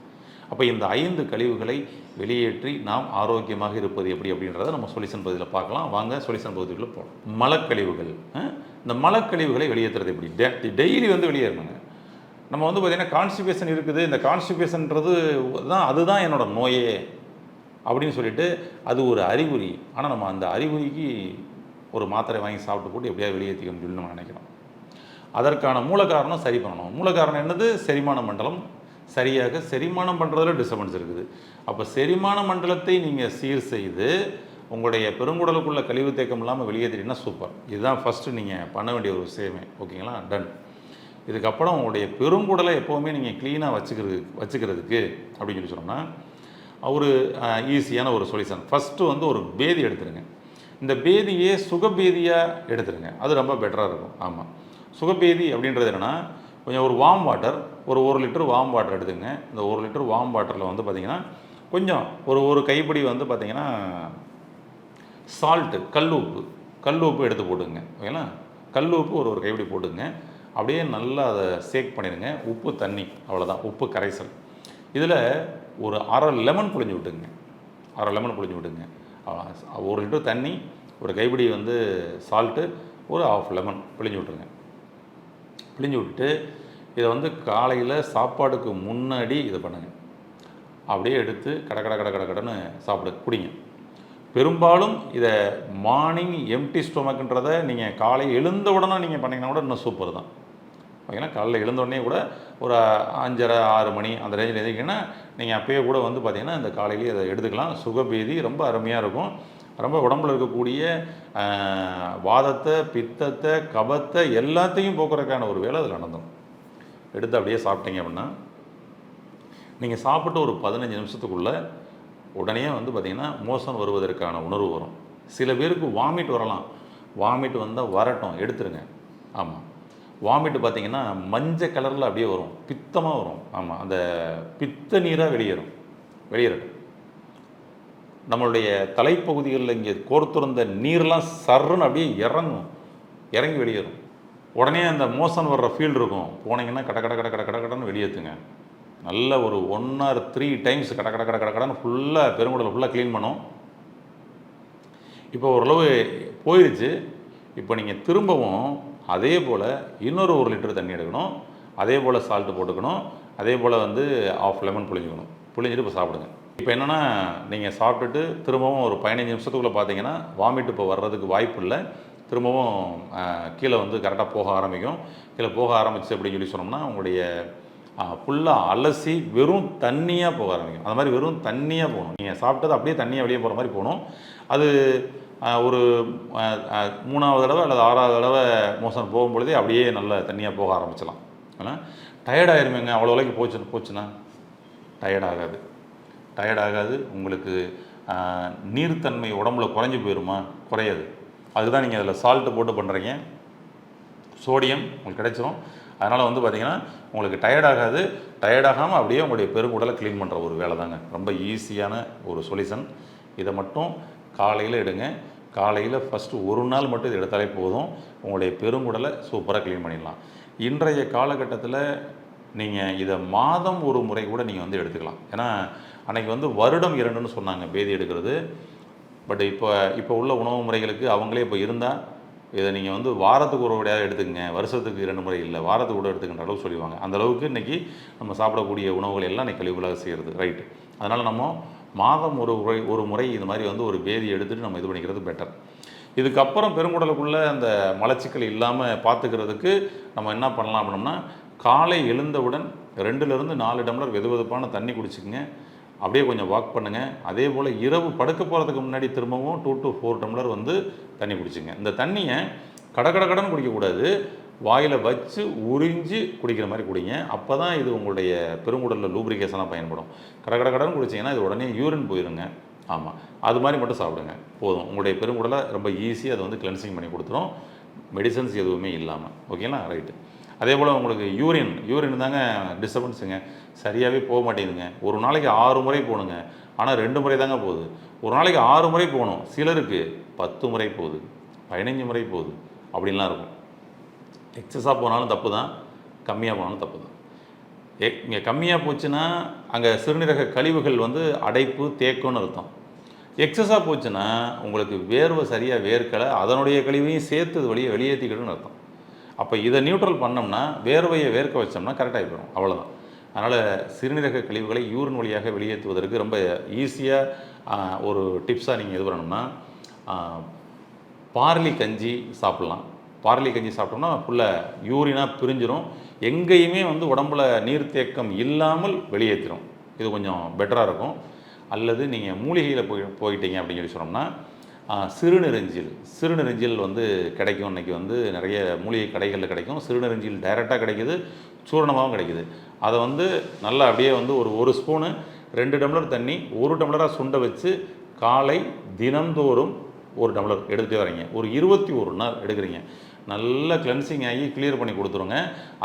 அப்போ இந்த ஐந்து கழிவுகளை வெளியேற்றி நாம் ஆரோக்கியமாக இருப்பது எப்படி அப்படின்றத நம்ம சொல்யூஷன் பகுதியில் பார்க்கலாம். வாங்க சொல்யூஷன் பகுதிக்குள்ளே போகலாம் மலக்கழிவுகள் இந்த மலக்கழிவுகளை வெளியேற்றுறது எப்படி? டெ டெய்லி வந்து வெளியேறணுங்க. நம்ம வந்து பார்த்திங்கன்னா கான்ஸ்டிபேஷன் இருக்குது. இந்த கான்ஸ்டிபேஷன்ன்றது தான் அதுதான் என்னோடய நோயே அப்படின்னு சொல்லிட்டு அது ஒரு அறிகுறி. ஆனால் நம்ம அந்த அறிகுறிக்கு ஒரு மாத்திரை வாங்கி சாப்பிட்டு போட்டு எப்படியாவது வெளியேற்றிக்க முடியும்னு நம்ம நினைக்கிறோம். அதற்கான மூல காரணம் சரி பண்ணணும். மூல காரணம் என்னது? செரிமான மண்டலம் சரியாக செரிமானம் பண்ணுறதுல டிஸ்டர்பன்ஸ் இருக்குது. அப்போ செரிமான மண்டலத்தை நீங்கள் சீர் செய்து உங்களுடைய பெருங்குடலுக்குள்ள கழிவு தேக்கம் இல்லாமல் வெளியேற்றினா சூப்பர் இதுதான் ஃபஸ்ட்டு நீங்கள் பண்ண வேண்டிய ஒரு விஷயமே. ஓகேங்களா? டன் இதுக்கப்புறம் உங்களுடைய பெருங்குடலை எப்போவுமே நீங்கள் க்ளீனாக வச்சுக்கிறது வச்சுக்கிறதுக்கு அப்படின்னு சொல்லி சொன்னோம்னா ஒரு ஈஸியான ஒரு சொல்யூஷன் ஃபஸ்ட்டு வந்து ஒரு பேதி எடுத்துருங்க. இந்த பேதியே சுகபேதியாக எடுத்துருங்க. அது ரொம்ப பெட்டராக இருக்கும். ஆமாம் சுகபேதி அப்படின்றது என்னென்னா கொஞ்சம் ஒரு வார்ம் வாட்டர் ஒரு ஒரு லிட்டர் வார்ம் வாட்டர் எடுத்துங்க இந்த ஒரு லிட்டர் வார்ம் வாட்டரில் வந்து பார்த்திங்கன்னா கொஞ்சம் ஒரு ஒரு கைப்பிடி வந்து பார்த்திங்கன்னா சால்ட்டு கல் உப்பு கல் உப்பு எடுத்து போட்டுங்க ஓகேங்களா? கல் உப்பு ஒரு ஒரு கைப்பிடி போட்டுங்க அப்படியே நல்லா அதை சேக் பண்ணிடுங்க. உப்பு தண்ணி அவ்வளோதான் உப்பு கரைசல். இதில் ஒரு அரை லெமன் புழிஞ்சு விட்டுங்க அரை லெமன் புழிஞ்சு விட்டுங்க ஒரு லிட்டர் தண்ணி ஒரு கைப்பிடி வந்து சால்ட்டு ஒரு ஆஃப் லெமன் பிழிஞ்சு விட்ருங்க பிழிஞ்சு விட்டுட்டு இதை வந்து காலையில் சாப்பாடுக்கு முன்னாடி இது பண்ணுங்கள் அப்படியே எடுத்து கட கட கட கட கடன்னு சாப்பிடு குடிங்க. பெரும்பாலும் இதை மார்னிங் எம்டி ஸ்டொமக்குன்றதை நீங்கள் காலை எழுந்த உடனே நீங்கள் பண்ணிங்கன்னா கூட இன்னும் சூப்பர் தான். ஓகேங்களா? காலையில் எழுந்த உடனே கூட ஒரு அஞ்சரை ஆறு மணி அந்த ரேஞ்சில் எழுதிங்கன்னா நீங்கள் அப்போயே கூட வந்து பார்த்தீங்கன்னா இந்த காலையிலேயே அதை எடுத்துக்கலாம். சுகபேதி ரொம்ப அருமையாக இருக்கும். ரொம்ப உடம்புல இருக்கக்கூடிய வாதத்தை பித்தத்தை கபத்தை எல்லாத்தையும் போக்குறதுக்கான ஒரு வேலை அதில் நடந்துடும் எடுத்து அப்படியே சாப்பிட்டீங்க அப்படின்னா நீங்கள் சாப்பிட்டு ஒரு பதினஞ்சு நிமிஷத்துக்குள்ளே உடனே வந்து பார்த்திங்கன்னா மோசம் வருவதற்கான உணர்வு வரும். சில பேருக்கு வாமிட் வரலாம். வாமிட் வந்தால் வரட்டும் எடுத்துருங்க. ஆமாம் வாமிட் பார்த்தீங்கன்னா மஞ்சள் கலரில் அப்படியே வரும். பித்தமாக வரும். ஆமாம் அந்த பித்த நீராக வெளியேறும். வெளியேறட்டும். நம்மளுடைய தலைப்பகுதிகளில் இங்கே கோர்த்துருந்த நீர்லாம் சர்றுன்னு அப்படியே இறங்கும். இறங்கி வெளியேறும். உடனே அந்த மோசன் வர்ற ஃபீல் இருக்கும். போனீங்கன்னா கட கட கட கட கட கடன்னு வெளியேற்றுங்க நல்ல ஒரு ஒன் ஆர் த்ரீ டைம்ஸ் கட கட கட கட கடன்னு ஃபுல்லாக பெருங்குடலை ஃபுல்லாக க்ளீன் பண்ணும். இப்போ ஓரளவு போயிடுச்சு இப்போ நீங்கள் திரும்பவும் அதே போல் இன்னொரு ஒரு லிட்டர் தண்ணி எடுக்கணும். அதே போல் சால்ட்டு போட்டுக்கணும். அதே போல் வந்து ஆஃப் லெமன் புழிஞ்சுக்கணும். புளிஞ்சிட்டு இப்போ சாப்பிடுங்க. இப்போ என்னென்னா நீங்கள் சாப்பிட்டுட்டு திரும்பவும் ஒரு பதினஞ்சு நிமிஷத்துக்குள்ளே பார்த்தீங்கன்னா வாமிட் இப்போ வர்றதுக்கு வாய்ப்பு இல்லை. திரும்பவும் கீழே வந்து கரெக்டாக போக ஆரம்பிக்கும். கீழே போக ஆரம்பிச்சு அப்படின்னு சொல்லி சொன்னோம்னா உங்களுடைய ஃபுல்லாக அலசி வெறும் தண்ணியாக போக ஆரம்பிக்கும். அந்த மாதிரி வெறும் தண்ணியாக போகணும். நீங்கள் சாப்பிட்டது அப்படியே தண்ணியாக வெளியே போகிற மாதிரி போகணும். அது ஒரு மூணாவது தடவை அல்லது ஆறாவது தடவை மோசம் போகும்பொழுதே அப்படியே நல்ல தண்ணியாக போக ஆரம்பிச்சலாம் ஆனால் டயர்டாயிருமேங்க அவ்வளோ விலைக்கு போச்சு போச்சுன்னா? டயர்ட் ஆகாது. டயர்ட் ஆகாது. உங்களுக்கு நீர்த்தன்மை உடம்புல குறைஞ்சி போயிருமா? குறையாது. அதுதான் நீங்கள் அதில் சால்ட்டு போட்டு பண்ணுறீங்க சோடியம் உங்களுக்கு கிடைச்சிரும். அதனால் வந்து பார்த்தீங்கன்னா உங்களுக்கு டயர்ட் ஆகாது. அப்படியே உங்களுடைய பெருங்குடலை க்ளீன் பண்ணுற ஒரு வேலை தாங்க. ரொம்ப ஈஸியான ஒரு சொல்யூஷன் இதை மட்டும் காலையில் எடுங்க. காலையில் ஃபஸ்ட்டு ஒரு நாள் மட்டும் இது எடுத்தாலே போதும். உங்களுடைய பெருங்குடலை சூப்பராக க்ளீன் பண்ணிடலாம். இன்றைய காலகட்டத்தில் நீங்கள் இதை மாதம் ஒரு முறை கூட நீங்கள் வந்து எடுத்துக்கலாம். ஏன்னா அன்னைக்கு வந்து வருடம் இரண்டுன்னு சொன்னாங்க பேதி எடுக்கிறது. பட் இப்போ இப்போ உள்ள உணவு முறைகளுக்கு அவங்களே இப்போ இருந்தால் இதை நீங்கள் வந்து வாரத்துக்கு ஒரு விடையாக எடுத்துக்கங்க. வருஷத்துக்கு இரண்டு முறை இல்லை வாரத்துக்கு கூட எடுத்துக்கின்ற அளவு சொல்லுவாங்க அந்த அளவுக்கு இன்றைக்கி நம்ம சாப்பிடக்கூடிய உணவுகள் எல்லாம் இன்றைக்கி கழிவுகளாக செய்கிறது ரைட்டு அதனால் நம்ம மாதம் ஒரு முறை ஒரு முறை இது மாதிரி வந்து ஒரு பேதி எடுத்துகிட்டு நம்ம இது பண்ணிக்கிறது பெட்டர் இதுக்கப்புறம் பெருங்குடலுக்குள்ளே அந்த மலச்சிக்கல் இல்லாமல் பார்த்துக்கிறதுக்கு நம்ம என்ன பண்ணலாம் அப்படின்னா காலை எழுந்தவுடன் ரெண்டுலேருந்து நாலு டம்ளர் வெது வெதுப்பான தண்ணி குடிச்சுக்கங்க. அப்படியே கொஞ்சம் வாக் பண்ணுங்கள் அதே போல் இரவு படுக்க போகிறதுக்கு முன்னாடி திரும்பவும் டூ டு ஃபோர் டம்ளர் வந்து தண்ணி குடிச்சுங்க. இந்த தண்ணியை கட கட கடன் குடிக்கக்கூடாது வாயில் வச்சு உறிஞ்சி குடிக்கிற மாதிரி குடிங்க. அப்போ தான் இது உங்களுடைய பெருங்குடலில் லூப்ரிகேஷனாக பயன்படும். கட கடன் கடன்னு குடிச்சிங்கன்னா இது உடனே யூரின் போயிருங்க. ஆமாம் அது மாதிரி மட்டும் சாப்பிடுங்க. போதும். உங்களுடைய பெருங்குடலை ரொம்ப ஈஸியாக அதை வந்து கிளென்சிங் பண்ணி கொடுத்துரும். மெடிசன்ஸ் எதுவுமே இல்லாமல் ஓகேங்களா ரைட்டு அதே போல் உங்களுக்கு யூரின் யூரின் தாங்க டிஸ்டர்பன்ஸுங்க சரியாகவே போக மாட்டேங்குதுங்க. ஒரு நாளைக்கு ஆறு முறை போகணுங்க. ஆனால் ரெண்டு முறை தாங்க போகுது. ஒரு நாளைக்கு ஆறு முறை போகணும். சிலருக்கு பத்து முறை போகுது. பதினஞ்சு முறை போகுது. அப்படின்லாம் இருக்கும். எக்ஸஸாக போனாலும் தப்பு தான் கம்மியாக போனாலும் தப்பு தான் இங்கே கம்மியாக போச்சுன்னா அங்கே சிறுநீரக கழிவுகள் வந்து அடைப்பு தேக்கம்னு அர்த்தம். எக்ஸஸாக போச்சுன்னா உங்களுக்கு வேர்வை சரியாக வேர்க்கலை. அதனுடைய கழிவையும் சேர்த்து இது வெளியே அர்த்தம். அப்போ இதை நியூட்ரல் பண்ணோம்னா வேர்வையை வேர்க்க வச்சோம்னா கரெக்டாகி போயிடும். அவ்வளோதான் அதனால் சிறுநீரக கழிவுகளை யூரின் வழியாக வெளியேற்றுவதற்கு ரொம்ப ஈஸியாக ஒரு டிப்ஸாக நீங்கள் இது பண்ணணும்னா பார்லி கஞ்சி சாப்பிட்லாம். பார்லி கஞ்சி சாப்பிட்டோம்னா ஃபுல்லாக யூரினாக பிரிஞ்சிடும் எங்கேயுமே வந்து உடம்புல நீர்த்தேக்கம் இல்லாமல் வெளியேற்றிடும் இது கொஞ்சம் பெட்டராக இருக்கும். அல்லது நீங்கள் மூலிகையில் போய் போயிட்டீங்க அப்படின்னு சொல்லி சொன்னோம்னா சிறுநெருஞ்சில். சிறுநெருஞ்சில் வந்து கிடைக்கும். இன்றைக்கி வந்து நிறைய மூலிகை கடைகளில் கிடைக்கும். சிறுநெருஞ்சில் டைரெக்டாக கிடைக்குது. சூரணமாகவும் கிடைக்கிது. அதை வந்து நல்லா அப்படியே வந்து ஒரு ஒரு ஸ்பூனு ரெண்டு டம்ளர் தண்ணி ஒரு டம்ளராக சுண்ட வச்சு காலை தினந்தோறும் ஒரு டம்ளர் எடுத்துகிட்டே வரீங்க ஒரு இருபத்தி ஒரு நாள் எடுக்கிறீங்க. நல்லா கிளென்சிங் ஆகி கிளியர் பண்ணி கொடுத்துருங்க.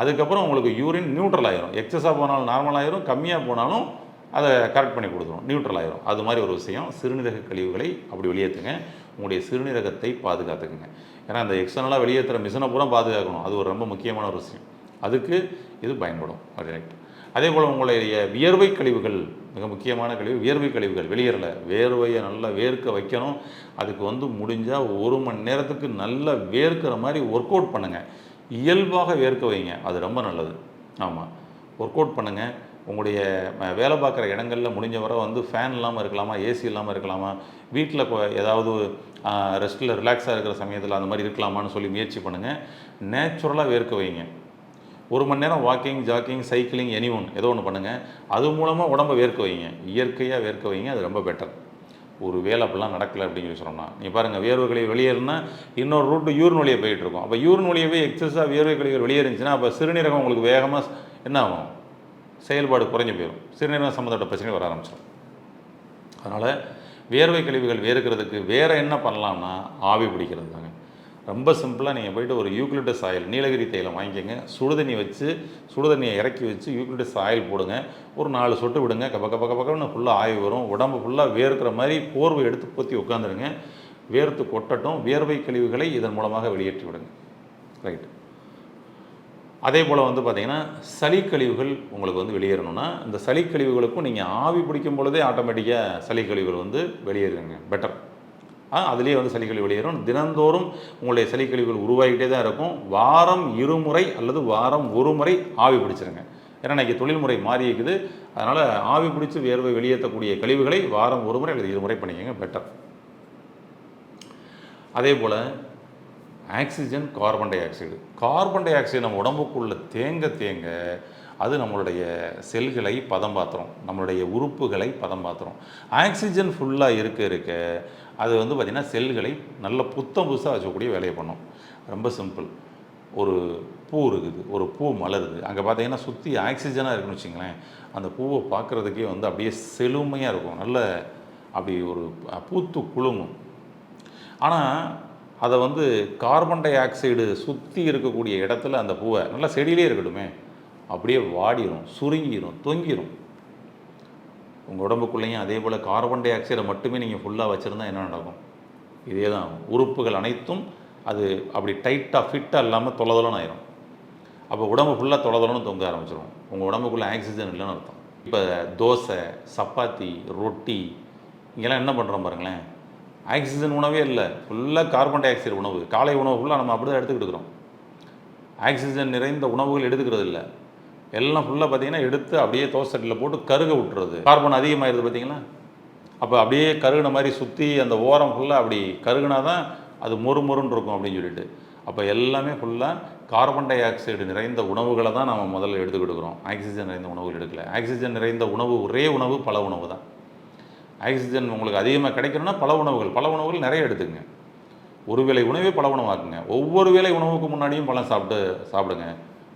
அதுக்கப்புறம் உங்களுக்கு யூரின் நியூட்ரல் ஆயிரும். எக்ஸஸாக போனாலும் நார்மல் ஆயிரும். கம்மியாக போனாலும் அதை கரெக்ட் பண்ணி கொடுத்துரும் நியூட்ரல் ஆயிரும். அது மாதிரி ஒரு விஷயம். சிறுநீரக கழிவுகளை அப்படி வெளியேற்றுங்க உங்களுடைய சிறுநீரகத்தை பாதுகாத்துக்குங்க. ஏன்னா அந்த எக்ஸ்டர்னலாக வெளியேற்றுற மிஷினை பூரா பாதுகாக்கணும். அது ஒரு ரொம்ப முக்கியமான ஒரு விஷயம். அதுக்கு இது பயன்படும். ரைட் அதே போல் உங்களுடைய வியர்வை கழிவுகள் மிக முக்கியமான கழிவு வியர்வை கழிவுகள் வெளியேறல. வேர்வையை நல்லா வேர்க்க வைக்கணும். அதுக்கு வந்து முடிஞ்சால் ஒரு மணி நேரத்துக்கு நல்லா வேர்க்கிற மாதிரி ஒர்க் அவுட் பண்ணுங்கள் இயல்பாக வேர்க்க வைங்க. அது ரொம்ப நல்லது. ஆமாம் ஒர்க் அவுட் பண்ணுங்கள் உங்களுடைய வேலை பார்க்குற இடங்களில் முடிஞ்ச வரை வந்து ஃபேன் இல்லாமல் இருக்கலாமா ஏசி இல்லாமல் இருக்கலாமா வீட்டில் இப்போ ஏதாவது ரெஸ்ட்டில் ரிலாக்ஸாக இருக்கிற சமயத்தில் அந்த மாதிரி இருக்கலாமான்னு சொல்லி முயற்சி பண்ணுங்கள் நேச்சுரலாக வேர்க்க வைங்க. ஒரு மணி நேரம் walking jogging cycling any one ஏதோ ஒன்று பண்ணுங்கள் அது மூலமாக உடம்பை வேர்க்க வைங்க. இயற்கையாக வேர்க்க வைங்க அது ரொம்ப பெட்டர் ஒரு வேலை அப்படிலாம் நடக்கலை அப்படின்னு சொல்லி சொன்னோம்னா நீ பாருங்கள் வேர்வை கழிவு வெளியேறுனா இன்னொரு ரூட்டு யூரின் வழியாக போயிட்டுருக்கோம் அப்போ யூரின் வழியவே எக்ஸஸாக வேர்வை வெளியே இருந்துச்சுன்னா அப்போ சிறுநீரகம் உங்களுக்கு வேகமாக என்ன ஆகும்? செயல்பாடு குறைஞ்சு போயிடும். சிறுநீரகம் சம்மந்தப்பட்ட பிரச்சனை வர ஆரம்பிச்சிடும். அதனால் வேர்வை கழிவுகள் வேறுக்கிறதுக்கு வேறு என்ன பண்ணலாம்னா ஆவி பிடிக்கிறது தாங்க ரொம்ப சிம்பிளாக நீங்கள் போய்ட்டு ஒரு யூக்லிட்டஸ் ஆயில் நீலகிரி தைலம் வாங்கிக்கோங்க. சுடுதண்ணி வச்சு சுடுதண்ணியை இறக்கி வச்சு யூக்லிட்டஸ் ஆயில் போடுங்க. ஒரு நாலு சொட்டு விடுங்க. கப்ப கப்ப கப்ப கப்பன்னு ஃபுல்லாக ஆவி வரும். உடம்பு ஃபுல்லாக வேர்க்கிற மாதிரி போர்வை எடுத்து பொத்தி உட்காந்துருங்க வேர்த்து கொட்டட்டும். வேர்வை கழிவுகளை இதன் மூலமாக வெளியேற்றி விடுங்க. ரைட் அதே போல் வந்து பார்த்திங்கன்னா சளி கழிவுகள் உங்களுக்கு வந்து வெளியேறணும்னா இந்த சளிக்கழிவுகளுக்கும் நீங்கள் ஆவி பிடிக்கும் பொழுதே ஆட்டோமேட்டிக்காக சளி கழிவுகள் வந்து வெளியேறுங்க பெட்டர் ஆ அதுலேயே வந்து சளி கழிவு வெளியேறும். தினந்தோறும் உங்களுடைய சளிக்கழிவுகள் உருவாகிட்டே தான் இருக்கும். வாரம் இருமுறை அல்லது வாரம் ஒரு முறை ஆவி பிடிச்சிருங்க. ஏன்னா இன்றைக்கி தொழில்முறை மாறி இருக்குது அதனால் ஆவி பிடிச்சி வேர்வை வெளியேற்றக்கூடிய கழிவுகளை வாரம் ஒரு முறை அல்லது இருமுறை பண்ணிக்கோங்க பெட்டர் அதே போல் oxygen carbon dioxide. Carbon dioxide நம்ம உடம்புக்குள்ளே தேங்க தேங்க அது நம்மளுடைய செல்களை பதம் பார்த்துரும் நம்மளுடைய உறுப்புகளை பதம் பார்த்துரும் ஆக்சிஜன் ஃபுல்லாக இருக்க இருக்க அது வந்து பார்த்திங்கன்னா செல்களை நல்ல புத்தம் புதுசாக வச்சக்கூடிய வேலையை பண்ணும். ரொம்ப சிம்பிள் ஒரு பூ இருக்குது. ஒரு பூ மலருது. அங்கே பார்த்தீங்கன்னா சுற்றி ஆக்சிஜனாக இருக்குன்னு வச்சுங்களேன் அந்த பூவை பார்க்குறதுக்கே வந்து அப்படியே செழுமையாக இருக்கும். நல்ல அப்படி ஒரு பூத்து குலுங்கும். ஆனால் அதை வந்து கார்பன் டை ஆக்சைடு சுற்றி இருக்கக்கூடிய இடத்துல அந்த பூவை நல்லா செடியிலே இருக்கட்டுமே அப்படியே வாடிரும் சுருங்கிரும் தொங்கிரும். உங்கள் உடம்புக்குள்ளேயும் அதே போல் கார்பன் டை ஆக்சைடை மட்டுமே நீங்கள் ஃபுல்லாக வச்சுருந்தா என்ன நடக்கும்? இதே தான் உறுப்புகள் அனைத்தும் அது அப்படி டைட்டாக ஃபிட்டாக இல்லாமல் தொலைதொலன்னு ஆயிரும். அப்போ உடம்பு ஃபுல்லாக தொலைதொலன்னு தொங்க ஆரம்பிச்சிடும் உங்கள் உடம்புக்குள்ளே ஆக்சிஜன் இல்லைன்னு அர்த்தம். இப்போ தோசை சப்பாத்தி ரொட்டி இங்கெல்லாம் என்ன பண்ணுறோம் பாருங்களேன். ஆக்சிஜன் உணவே இல்லை. ஃபுல்லாக கார்பன் டை ஆக்சைடு உணவு. காலை உணவு ஃபுல்லாக நம்ம அப்படி தான் எடுத்துக்கிட்டு இருக்கிறோம். ஆக்சிஜன் நிறைந்த உணவுகள் எடுத்துக்கிறது இல்லை. எல்லாம் ஃபுல்லாக பார்த்தீங்கன்னா எடுத்து அப்படியே தோசைட்டில் போட்டு கருக விட்டுறது. கார்பன் அதிகமாகிடுது பார்த்தீங்களா? அப்போ அப்படியே கருகின மாதிரி சுற்றி அந்த ஓரம் ஃபுல்லாக அப்படி கருகுனா தான் அது மொறு மொறுன்னு இருக்கும் அப்படின்னு சொல்லிட்டு. அப்போ எல்லாமே ஃபுல்லாக கார்பன் டை ஆக்சைடு நிறைந்த உணவுகளை தான் நம்ம முதல்ல எடுத்துக்கிட்டுருக்கிறோம் ஆக்சிஜன் நிறைந்த உணவுகள் எடுக்கல. ஆக்சிஜன் நிறைந்த உணவு ஒரே உணவு பல உணவு தான் ஆக்சிஜன் உங்களுக்கு அதிகமாக கிடைக்கணும்னா பல உணவுகள் பல உணவுகள் நிறைய எடுத்துக்கங்க. ஒரு வேளை உணவே பல உணவாக்குங்க. ஒவ்வொரு வேளை உணவுக்கு முன்னாடியும் பழம் சாப்பிட்டு சாப்பிடுங்க.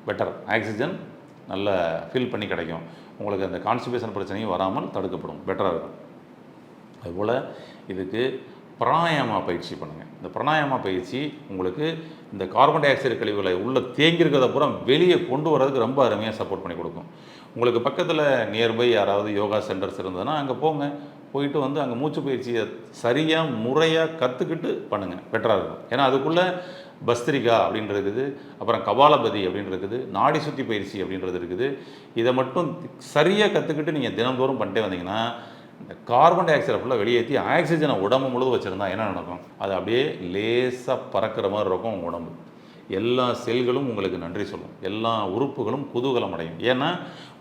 பெட்டர் ஆக்சிஜன் நல்லா ஃபில் பண்ணி கிடைக்கும். உங்களுக்கு அந்த கான்ஸ்டிபேஷன் பிரச்சனையும் வராமல் தடுக்கப்படும். பெட்டராக இருக்கும். அதுபோல் இதுக்கு பிராணாயாமா பயிற்சி பண்ணுங்கள் இந்த பிராணாயாமா பயிற்சி உங்களுக்கு இந்த கார்பன் டை ஆக்சைடு கழிவுகளை உள்ளே தேங்கியிருக்கிறத பூரா வெளியே கொண்டு வரதுக்கு ரொம்ப அருமையாக சப்போர்ட் பண்ணி கொடுக்கும். உங்களுக்கு பக்கத்தில் நியர்பை யாராவது யோகா சென்டர்ஸ் இருந்ததுன்னா அங்கே போங்க. போயிட்டு வந்து அங்கே மூச்சு பயிற்சியை சரியாக முறையாக கற்றுக்கிட்டு பண்ணுங்கள் பெட்டராக இருக்கும். ஏன்னா அதுக்குள்ளே பஸ்திரிகா அப்படின்றது இருக்குது. அப்புறம் கபாலபதி அப்படின்றது இருக்குது. நாடி சுற்றி பயிற்சி அப்படின்றது இருக்குது. இதை மட்டும் சரியாக கற்றுக்கிட்டு நீங்கள் தினந்தோறும் பண்ணிட்டே வந்தீங்கன்னா இந்த கார்பன் டை ஆக்சைடை ஃபுல்லாக வெளியேற்றி ஆக்சிஜனை உடம்பு முழுவதும் வச்சுருந்தா என்ன நடக்கும்? அது அப்படியே லேசாக பறக்கிற மாதிரி இருக்கும் உங்கள் உடம்பு. எல்லா செல்களும் உங்களுக்கு நன்றி சொல்லும். எல்லா உறுப்புகளும் குதூகலம் அடையும். ஏன்னா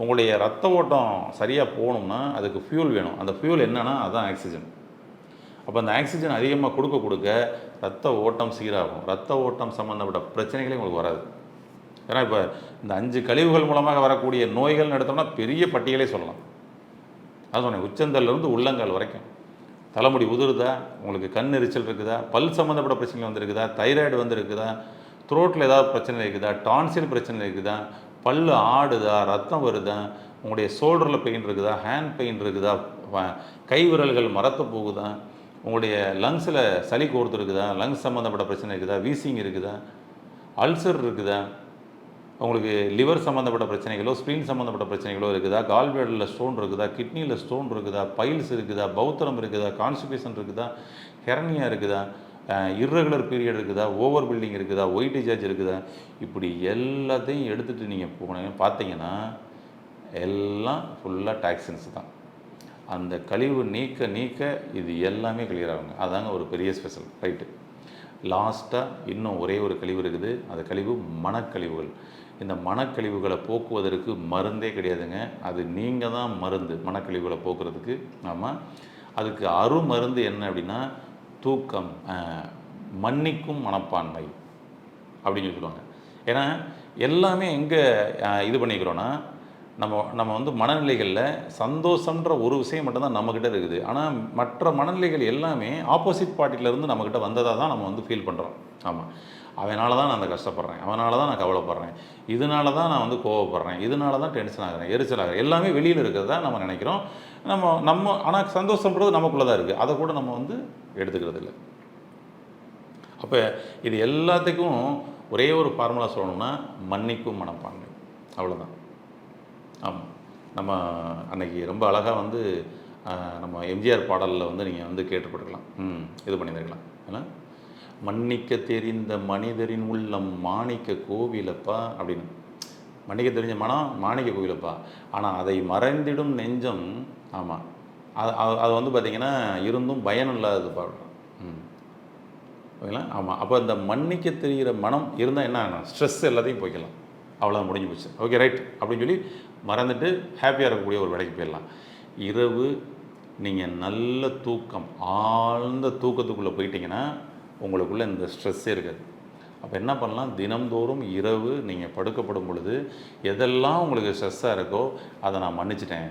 உங்களுடைய ரத்த ஓட்டம் சரியாக போகணும்னா அதுக்கு ஃபியூல் வேணும். அந்த ஃபியூல் என்னன்னா அதுதான் ஆக்சிஜன் அப்போ அந்த ஆக்சிஜன் அதிகமாக கொடுக்க கொடுக்க ரத்த ஓட்டம் சீராகும். ரத்த ஓட்டம் சம்மந்தப்பட்ட பிரச்சனைகளே உங்களுக்கு வராது. ஏன்னா இப்போ இந்த அஞ்சு கழிவுகள் மூலமாக வரக்கூடிய நோய்கள்னு எடுத்தோம்னா பெரிய பட்டியலே சொல்லலாம். அதான் சொன்னேன் உச்சந்தல்லேருந்து உள்ளங்கால் வரைக்கும். தலைமுடி உதிருதா? உங்களுக்கு கண் எரிச்சல் இருக்குதா? பல் சம்மந்தப்பட்ட பிரச்சனை வந்துருக்குதா? தைராய்டு வந்துருக்குதா? த்ரோட்டில் ஏதாவது பிரச்சனை இருக்குதா? டான்சில் பிரச்சனை இருக்குதா? பல் ஆடுதா? ரத்தம் வருதா? உங்களுடைய ஷோல்டரில் பெயின் இருக்குதா? ஹேண்ட் பெயின் இருக்குதா? வ- கை விரல்கள் மரத்து போகுதா? உங்களுடைய லங்ஸில் சளி கோர்த்து இருக்குதா? லங்ஸ் சம்மந்தப்பட்ட பிரச்சனை இருக்குதா? வீசிங் இருக்குதா? அல்சர் இருக்குதா? உங்களுக்கு லிவர் சம்மந்தப்பட்ட பிரச்சனைகளோ ஸ்ப்ளீன் சம்மந்தப்பட்ட பிரச்சனைகளோ இருக்குதா? கால்பிளடில் ஸ்டோன் இருக்குதா? கிட்னியில் ஸ்டோன் இருக்குதா? பைல்ஸ் இருக்குதா? பௌத்தரம் இருக்குதா? கான்ஸ்டிபேஷன் இருக்குதா? ஹெரனியா இருக்குதா? இர்ரெகுலர் பீரியட் இருக்குதா? ஓவர் பில்டிங் இருக்குதா? ஒயிட் டிசார்ஜ் இருக்குதா? இப்படி எல்லாத்தையும் எடுத்துகிட்டு நீங்கள் போனீங்க பார்த்தீங்கன்னா எல்லாம் ஃபுல்லாக டாக்ஸின்ஸ் தான். அந்த கழிவு நீக்க நீக்க இது எல்லாமே கிளியர் ஆகுங்க. அதாங்க ஒரு பெரிய ஸ்பெஷல் ரைட்டு லாஸ்ட்டாக இன்னும் ஒரே ஒரு கழிவு இருக்குது. அந்த கழிவு மனக்கழிவுகள். இந்த மனக்கழிவுகளை போக்குவதற்கு மருந்தே கிடையாதுங்க. அது நீங்கள் தான் மருந்து. மனக்கழிவுகளை போக்குறதுக்கு. ஆமாம் அதுக்கு அருமருந்து என்ன அப்படின்னா தூக்கம் மன்னிக்கும் மனப்பான்மை அப்படின்னு சொல்லி சொல்லுவாங்க. ஏன்னா எல்லாமே எங்கே இது பண்ணிக்கிறோன்னா நம்ம நம்ம வந்து மனநிலைகளில் சந்தோஷன்ற ஒரு விஷயம் மட்டும்தான் நம்மக்கிட்ட இருக்குது. ஆனால் மற்ற மனநிலைகள் எல்லாமே ஆப்போசிட் பார்ட்டியிலேருந்து நம்மக்கிட்ட வந்ததாக தான் நம்ம வந்து ஃபீல் பண்ணுறோம் ஆமாம் அவனால தான் நான் அந்த கஷ்டப்படுறேன். அவனால தான் நான் கவலைப்படுறேன். இதனால தான் நான் வந்து கோவப்படுறேன். இதனால தான் டென்ஷன் ஆகிறேன். எரிச்சல் ஆகிறேன். எல்லாமே வெளியில் இருக்கிறதா நம்ம நினைக்கிறோம். நம்ம நம்ம ஆனால் சந்தோஷம்ன்றது நமக்குள்ளே தான் இருக்குது அதை கூட நம்ம வந்து எடுத்துக்கிறது இல்லை. அப்போ இது எல்லாத்துக்கும் ஒரே ஒரு ஃபார்முலா சொல்லணும்னா மன்னிக்கும் மனப்பான்மை. அவ்வளோதான் ஆமாம் நம்ம அன்னைக்கு ரொம்ப அழகாக வந்து நம்ம எம்ஜிஆர் பாடலில் வந்து நீங்கள் வந்து கேட்டுப்பட்டுருக்கலாம் ம் இது பண்ணியிருக்கலாம் ஏன்னா மன்னிக்க தெரிந்த மனிதரின் உள்ளம் மாணிக்க கோவிலப்பா அப்படின்னு. மன்னிக்க தெரிஞ்ச மனம் மாணிக்க கோவிலப்பா. ஆனால் அதை மறைந்திடும் நெஞ்சம் ஆமாம் அது அது- வந்து பார்த்திங்கன்னா இருந்தும் பயன் இல்லாதது பாடுறோம் ம். ஓகேங்களா? ஆமாம் அப்போ இந்த மன்னிக்க தெரிகிற மனம் இருந்தால் என்ன ஸ்ட்ரெஸ் எல்லாத்தையும் போய்க்கலாம். அவ்வளோ முடிஞ்சு போச்சு. ஓகே ரைட் அப்படின்னு சொல்லி மறந்துட்டு ஹாப்பியாக இருக்கக்கூடிய ஒரு வேலைக்கு போயிடலாம். இரவு நீங்கள் நல்ல தூக்கம் ஆழ்ந்த தூக்கத்துக்குள்ளே போயிட்டீங்கன்னா உங்களுக்குள்ளே இந்த ஸ்ட்ரெஸ்ஸே இருக்காது. அப்போ என்ன பண்ணலாம்? தினம்தோறும் இரவு நீங்கள் படுக்கப்படும் பொழுது எதெல்லாம் உங்களுக்கு ஸ்ட்ரெஸ்ஸாக இருக்கோ அதை நான் மன்னிச்சிட்டேன்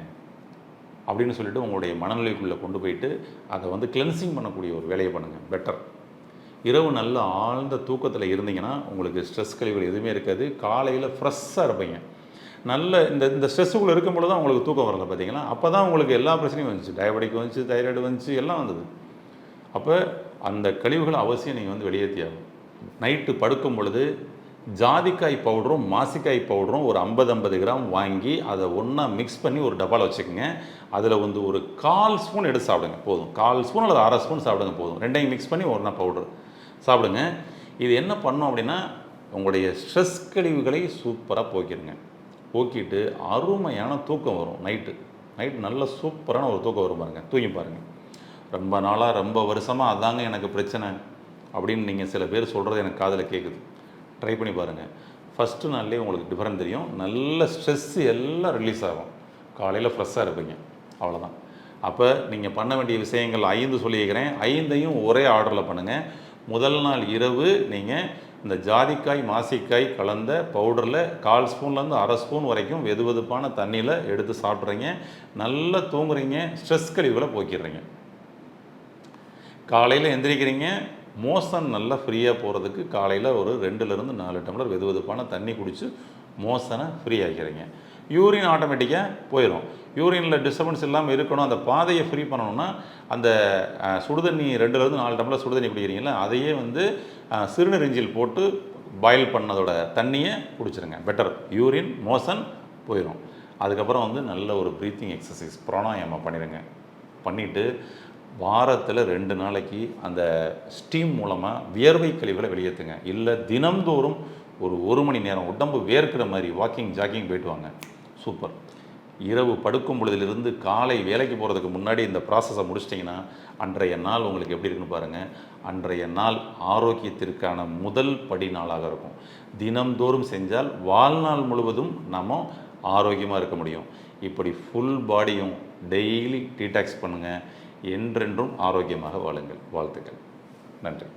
அப்படின்னு சொல்லிட்டு உங்களுடைய மனநிலைக்குள்ளே கொண்டு போயிட்டு அதை வந்து கிளென்சிங் பண்ணக்கூடிய ஒரு வேலையை பண்ணுங்கள் பெட்டர் இரவு நல்ல ஆழ்ந்த தூக்கத்தில் இருந்தீங்கன்னா உங்களுக்கு ஸ்ட்ரெஸ் கழிவுகள் எதுவுமே இருக்காது. காலையில் ஃப்ரெஷ்ஷாக இருப்பீங்க. நல்ல இந்த இந்த ஸ்ட்ரெஸ்ஸுக்குள்ளே இருக்கும்பொழுது தான் உங்களுக்கு தூக்கம் வரல பார்த்தீங்களா அப்போ தான் உங்களுக்கு எல்லா பிரச்சனையும் வந்துச்சு. டயபெட்டிக் வந்துச்சு தைராய்டு வந்துச்சு எல்லாம் வந்தது. அப்போ அந்த கழிவுகளை அவசியம் நீங்கள் வந்து வெளியேற்றியாகும் நைட்டு படுக்கும் பொழுது ஜாதிக்காய் பவுடரும் மாசிக்காய் பவுடரும் ஒரு ஐம்பது ஐம்பது கிராம் வாங்கி அதை ஒன்றா மிக்ஸ் பண்ணி ஒரு டப்பாவில் வச்சுக்கோங்க. அதில் வந்து ஒரு கால் ஸ்பூன் எடுத்து சாப்பிடுங்க. போதும். கால் ஸ்பூன் அல்லது அரை ஸ்பூன் சாப்பிடுங்க போதும். ரெண்டையும் மிக்ஸ் பண்ணி ஒன்றா பவுடர் சாப்பிடுங்க. இது என்ன பண்ணும் அப்படின்னா உங்களுடைய ஸ்ட்ரெஸ் கழிவுகளை சூப்பராக போக்கிடுங்க போக்கிட்டு அருமையான தூக்கம் வரும் நைட்டு நைட் நல்ல சூப்பரான ஒரு தூக்கம் வரும் பாருங்கள் தூங்கி பாருங்கள் ரொம்ப நாளாக ரொம்ப வருஷமாக அதாங்க எனக்கு பிரச்சனை அப்படின்னு நீங்கள் சில பேர் சொல்கிறது எனக்கு காதில் கேட்குது ட்ரை பண்ணி பாருங்கள் ஃபஸ்ட்டு நாள்லேயே உங்களுக்கு டிஃப்ரெண்ட் தெரியும். நல்ல ஸ்ட்ரெஸ்ஸு எல்லாம் ரிலீஸ் ஆகும். காலையில் ஃப்ரெஷ்ஷாக இருப்பீங்க. அவ்வளோதான் அப்போ நீங்கள் பண்ண வேண்டிய விஷயங்கள் ஐந்து சொல்லியிருக்கிறேன். ஐந்தையும் ஒரே ஆர்டரில் பண்ணுங்கள் முதல் நாள் இரவு நீங்கள் இந்த ஜாதிக்காய் மாசிக்காய் கலந்த பவுடரில் கால் ஸ்பூன்லேருந்து அரை ஸ்பூன் வரைக்கும் வெது வெதுப்பான தண்ணியில் எடுத்து சாப்பிட்றீங்க. நல்லா தூங்குறீங்க. ஸ்ட்ரெஸ் கழிவுகளை போக்கிடுறீங்க. காலையில் எந்திரிக்கிறீங்க. மோசன் நல்லா ஃப்ரீயாக போகிறதுக்கு காலையில் ஒரு ரெண்டுலேருந்து நாலு டம்ளர் வெது வெதுப்பான தண்ணி குடித்து மோசனை ஃப்ரீ ஆக்கிறீங்க யூரின் ஆட்டோமேட்டிக்காக போயிடும். யூரினில் டிஸ்டர்பன்ஸ் இல்லாமல் இருக்கணும் அந்த பாதையை ஃப்ரீ பண்ணணும்னா அந்த சுடுதண்ணி ரெண்டுலேருந்து நாலு டம்ளர் சுடுதண்ணி குடிக்கிறீங்களா அதையே வந்து அஹ், சிறுநீரிஞ்சில் போட்டு பாயில் பண்ணதோட தண்ணியை குடிச்சிருங்க. பெட்டர் யூரின் மோசன் போயிடும் அதுக்கப்புறம் வந்து நல்ல ஒரு ப்ரீத்திங் எக்ஸசைஸ் பிராணாயாமம் பண்ணிடுங்க பண்ணிவிட்டு வாரத்தில் ரெண்டு நாளைக்கு அந்த ஸ்டீம் மூலமாக வியர்வை கழிவுகளை வெளியேற்றுங்க இல்லை தினம்தோறும் ஒரு ஒரு மணி நேரம் உடம்பு வேர்க்கிற மாதிரி வாக்கிங் ஜாக்கிங் போயிட்டு வாங்க. சூப்பர். இரவு படுக்கும் பொழுதிலிருந்து காலை வேலைக்கு போகிறதுக்கு முன்னாடி இந்த ப்ராசஸை முடிச்சிட்டிங்கன்னா அன்றைய நாள் உங்களுக்கு எப்படி இருக்குன்னு பாருங்கள் அன்றைய நாள் ஆரோக்கியத்திற்கான முதல் படி நாளாக இருக்கும். தினம்தோறும் செஞ்சால் வாழ்நாள் முழுவதும் நம்ம ஆரோக்கியமாக இருக்க முடியும். இப்படி ஃபுல் பாடியும் டெய்லி டீடாக்ஸ் பண்ணுங்கள் என்றென்றும் ஆரோக்கியமாக வாழுங்கள். வாழ்த்துக்கள். நன்றி.